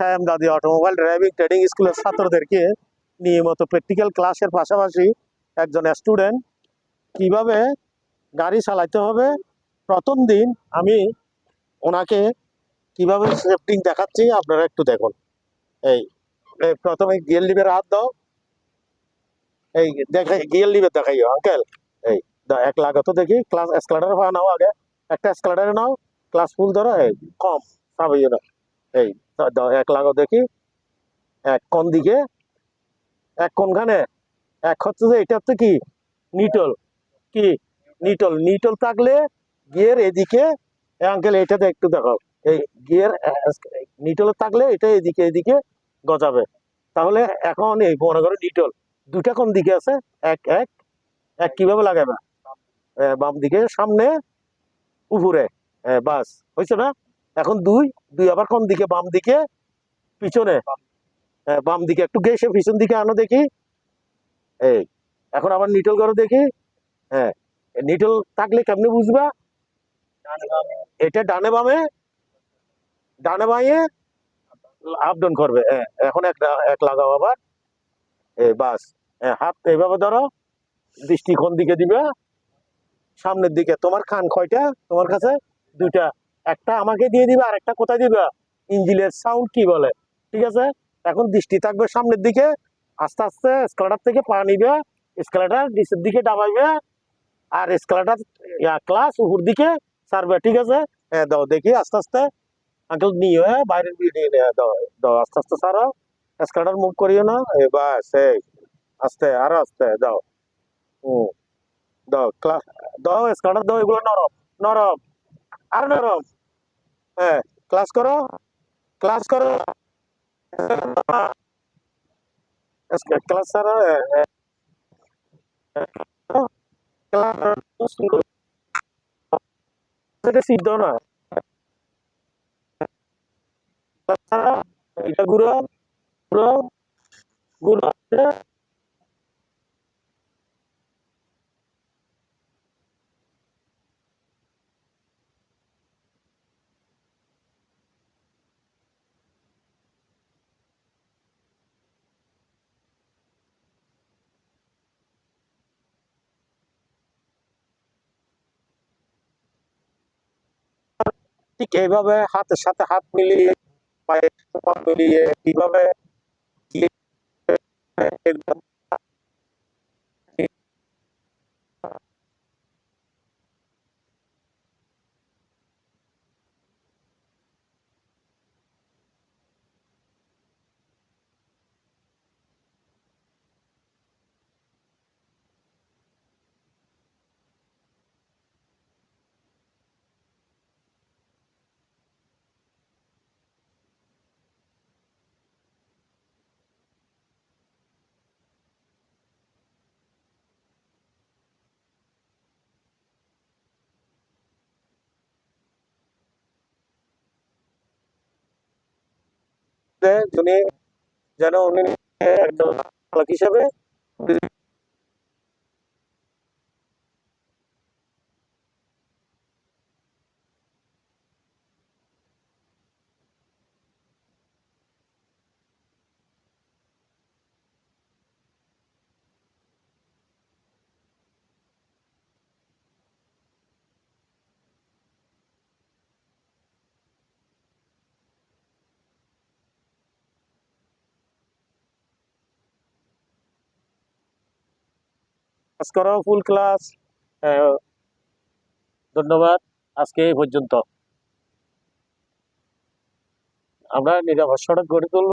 শ্যাম দাদি automobile driving training স্কুলের ছাত্রদেরকে নিয়মিত প্র্যাকটিক্যাল ক্লাসের পাশাপাশি একজন স্টুডেন্ট কীভাবে গাড়ি চালাইতে হবে? প্রথম দিন আমি ওনাকে কীভাবে সেফটিং দেখাচ্ছি আপনারা একটু দেখুন। এই প্রথমে গিয়ার লিভের হাত দাও। এই দেখাই গিয়ার লিভের দেখাই আঙ্কেল এই এক এক লাগাতো দেখি ক্লাস এসকালেটার নাও আগে। একটা এসকালেটারে নাও ক্লাস ফুল ধরো, এই, কম সাবাইয়ে দাও এই এক লাগাও দেখি। এক কোন দিকে? এক কোনখানে? এক হচ্ছে যে, এটা হচ্ছে কি? নিটল। কি? নিটল। নিটল থাকলে গিয়ার এদিকে আঙ্কেল এটাতে একটু দেখো এই গিয়ার নিটল থাকলে এটা এদিকে এদিকে গজাবে। তাহলে এখন এই মনে করো নিটল। দুটা কোন দিকে আছে? এক এক। এক কীভাবে লাগাবে? বাম দিকে, সামনে, উপরে। বাস। হয়েছে না? এখন দুই দুই আবার কোন দিকে? বাম দিকে, পিছনে। হ্যাঁ বাম দিকে। একটু গেছে পিছন দিকে আনো দেখি। এই, এখন আবার নিটল করো দেখি। হ্যাঁ নিটল থাকলে কেমনি বুঝবা? এটা ডানে বামে ডানে বামে আপ ডাউন করবে। হ্যাঁ এখন এক এক লাগাও আবার। এই, বাস। হ্যাঁ হাত এইভাবে ধরো। দৃষ্টি কোন দিকে দিবে? সামনের দিকে। তোমার কান কয়টা? তোমার কাছে দুইটা। একটা আমাকে দিয়ে দিবে আর একটা কোথায় দিবে? ইঞ্জিনের সাউন্ড কি বলে? ঠিক আছে? এখন দৃষ্টি থাকবে সামনের দিকে, আস্তে আস্তে স্কেলাটার থেকে পা নিবে স্কেলাটার নিচের দিকে ডাবাইবে, আর স্কেলাটার ক্লাস উপর দিকে সারবে, ঠিক আছে? হ্যাঁ দাও, দেখি, আস্তে আস্তে। আঙ্কেল নিয়ে হ্যাঁ বাইরের নিয়ে নিয়ে দাও দাও, আস্তে আস্তে সারো। স্কেলাটার মুভ করিও না, এ, বাস, এই, আস্তে, আরও আস্তে, দাও। হুম, দাও ক্লাস দাও স্কেলাটার দাও, এগুলো নরম নরম, আর নরম। হ্যাঁ ক্লাস করো। ক্লাস করো। ক্লাস সারো ক্লাস সিট দাও না। এটা ঘুরো ঘুরো ঘুরো ঠিক এইভাবে হাতের সাথে হাত মিলিয়ে পায়ের সাথে পা মিলিয়ে কীভাবে কি একদম যিনি যেন উনি একদম চালক হিসাবে করো ফুল ক্লাস ধন্যবাদ। আজকে এই পর্যন্ত। আমরা নিরাপদ সড়ক গড়ে তুলব।